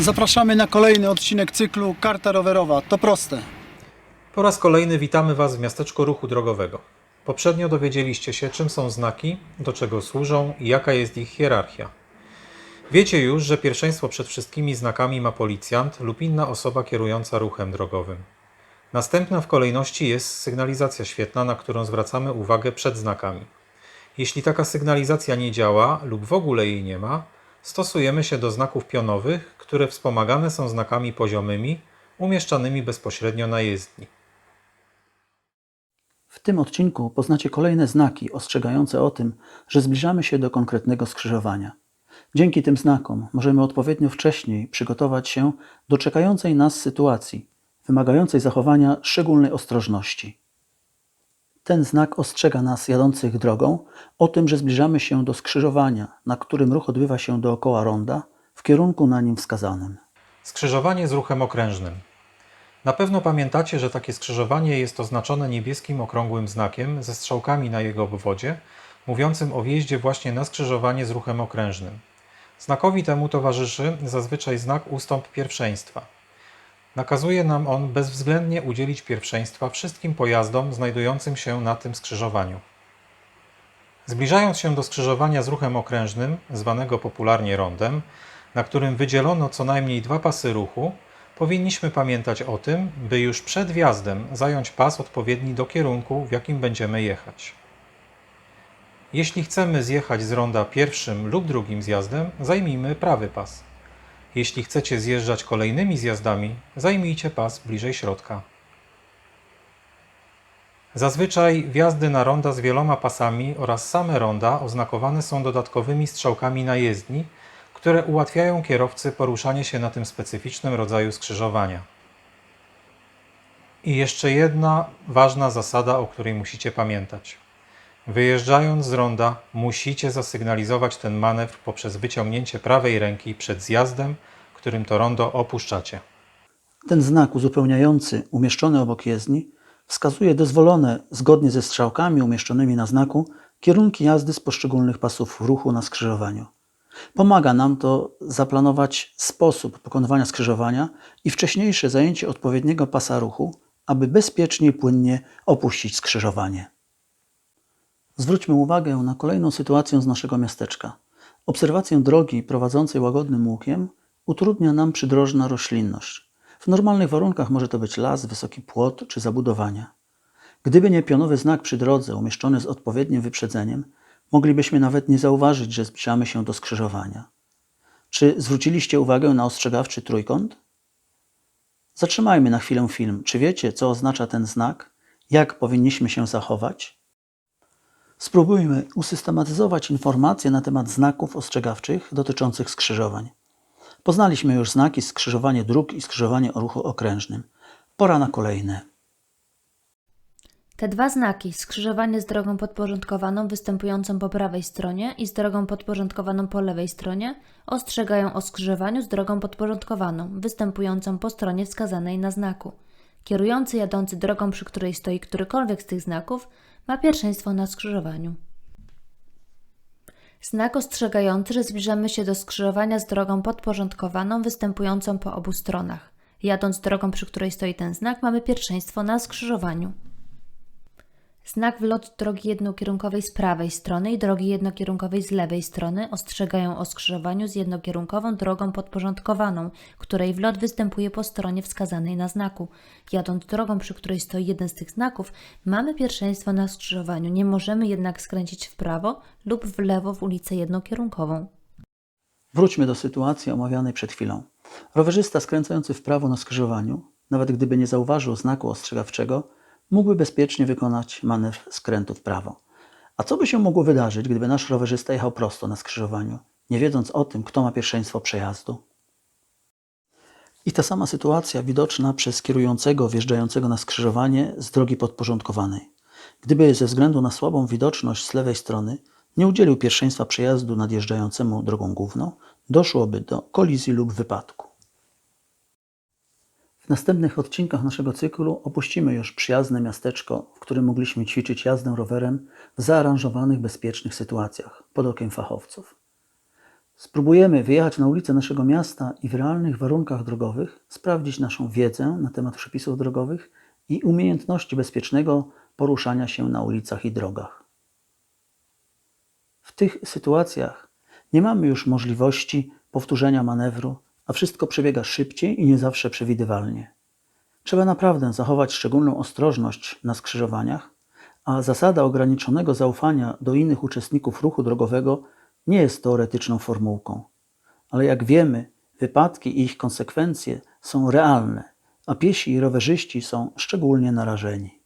Zapraszamy na kolejny odcinek cyklu Karta rowerowa. To proste. Po raz kolejny witamy Was w miasteczku ruchu drogowego. Poprzednio dowiedzieliście się, czym są znaki, do czego służą i jaka jest ich hierarchia. Wiecie już, że pierwszeństwo przed wszystkimi znakami ma policjant lub inna osoba kierująca ruchem drogowym. Następna w kolejności jest sygnalizacja świetna, na którą zwracamy uwagę przed znakami. Jeśli taka sygnalizacja nie działa lub w ogóle jej nie ma, stosujemy się do znaków pionowych, które wspomagane są znakami poziomymi, umieszczanymi bezpośrednio na jezdni. W tym odcinku poznacie kolejne znaki ostrzegające o tym, że zbliżamy się do konkretnego skrzyżowania. Dzięki tym znakom możemy odpowiednio wcześniej przygotować się do czekającej nas sytuacji, wymagającej zachowania szczególnej ostrożności. Ten znak ostrzega nas jadących drogą o tym, że zbliżamy się do skrzyżowania, na którym ruch odbywa się dookoła ronda w kierunku na nim wskazanym. Skrzyżowanie z ruchem okrężnym. Na pewno pamiętacie, że takie skrzyżowanie jest oznaczone niebieskim okrągłym znakiem ze strzałkami na jego obwodzie, mówiącym o wjeździe właśnie na skrzyżowanie z ruchem okrężnym. Znakowi temu towarzyszy zazwyczaj znak ustąp pierwszeństwa. Nakazuje nam on bezwzględnie udzielić pierwszeństwa wszystkim pojazdom znajdującym się na tym skrzyżowaniu. Zbliżając się do skrzyżowania z ruchem okrężnym, zwanego popularnie rondem, na którym wydzielono co najmniej dwa pasy ruchu, powinniśmy pamiętać o tym, by już przed wjazdem zająć pas odpowiedni do kierunku, w jakim będziemy jechać. Jeśli chcemy zjechać z ronda pierwszym lub drugim zjazdem, zajmijmy prawy pas. Jeśli chcecie zjeżdżać kolejnymi zjazdami, zajmijcie pas bliżej środka. Zazwyczaj wjazdy na ronda z wieloma pasami oraz same ronda oznakowane są dodatkowymi strzałkami na jezdni, które ułatwiają kierowcy poruszanie się na tym specyficznym rodzaju skrzyżowania. I jeszcze jedna ważna zasada, o której musicie pamiętać. Wyjeżdżając z ronda, musicie zasygnalizować ten manewr poprzez wyciągnięcie prawej ręki przed zjazdem, którym to rondo opuszczacie. Ten znak uzupełniający umieszczony obok jezdni wskazuje dozwolone, zgodnie ze strzałkami umieszczonymi na znaku, kierunki jazdy z poszczególnych pasów ruchu na skrzyżowaniu. Pomaga nam to zaplanować sposób pokonywania skrzyżowania i wcześniejsze zajęcie odpowiedniego pasa ruchu, aby bezpiecznie i płynnie opuścić skrzyżowanie. Zwróćmy uwagę na kolejną sytuację z naszego miasteczka. Obserwację drogi prowadzącej łagodnym łukiem utrudnia nam przydrożna roślinność. W normalnych warunkach może to być las, wysoki płot czy zabudowania. Gdyby nie pionowy znak przy drodze umieszczony z odpowiednim wyprzedzeniem, moglibyśmy nawet nie zauważyć, że zbliżamy się do skrzyżowania. Czy zwróciliście uwagę na ostrzegawczy trójkąt? Zatrzymajmy na chwilę film. Czy wiecie, co oznacza ten znak? Jak powinniśmy się zachować? Spróbujmy usystematyzować informacje na temat znaków ostrzegawczych dotyczących skrzyżowań. Poznaliśmy już znaki skrzyżowanie dróg i skrzyżowanie o ruchu okrężnym. Pora na kolejne. Te dwa znaki, skrzyżowanie z drogą podporządkowaną występującą po prawej stronie i z drogą podporządkowaną po lewej stronie, ostrzegają o skrzyżowaniu z drogą podporządkowaną występującą po stronie wskazanej na znaku. Kierujący jadący drogą, przy której stoi którykolwiek z tych znaków, ma pierwszeństwo na skrzyżowaniu. Znak ostrzegający, że zbliżamy się do skrzyżowania z drogą podporządkowaną występującą po obu stronach. Jadąc drogą, przy której stoi ten znak, mamy pierwszeństwo na skrzyżowaniu. Znak wlot drogi jednokierunkowej z prawej strony i drogi jednokierunkowej z lewej strony ostrzegają o skrzyżowaniu z jednokierunkową drogą podporządkowaną, której wlot występuje po stronie wskazanej na znaku. Jadąc drogą, przy której stoi jeden z tych znaków, mamy pierwszeństwo na skrzyżowaniu, nie możemy jednak skręcić w prawo lub w lewo w ulicę jednokierunkową. Wróćmy do sytuacji omawianej przed chwilą. Rowerzysta skręcający w prawo na skrzyżowaniu, nawet gdyby nie zauważył znaku ostrzegawczego, mógłby bezpiecznie wykonać manewr skrętu w prawo. A co by się mogło wydarzyć, gdyby nasz rowerzysta jechał prosto na skrzyżowaniu, nie wiedząc o tym, kto ma pierwszeństwo przejazdu? I ta sama sytuacja widoczna przez kierującego wjeżdżającego na skrzyżowanie z drogi podporządkowanej. Gdyby ze względu na słabą widoczność z lewej strony nie udzielił pierwszeństwa przejazdu nadjeżdżającemu drogą główną, doszłoby do kolizji lub wypadku. W następnych odcinkach naszego cyklu opuścimy już przyjazne miasteczko, w którym mogliśmy ćwiczyć jazdę rowerem w zaaranżowanych, bezpiecznych sytuacjach pod okiem fachowców. Spróbujemy wyjechać na ulicę naszego miasta i w realnych warunkach drogowych sprawdzić naszą wiedzę na temat przepisów drogowych i umiejętności bezpiecznego poruszania się na ulicach i drogach. W tych sytuacjach nie mamy już możliwości powtórzenia manewru, a wszystko przebiega szybciej i nie zawsze przewidywalnie. Trzeba naprawdę zachować szczególną ostrożność na skrzyżowaniach, a zasada ograniczonego zaufania do innych uczestników ruchu drogowego nie jest teoretyczną formułką. Ale jak wiemy, wypadki i ich konsekwencje są realne, a piesi i rowerzyści są szczególnie narażeni.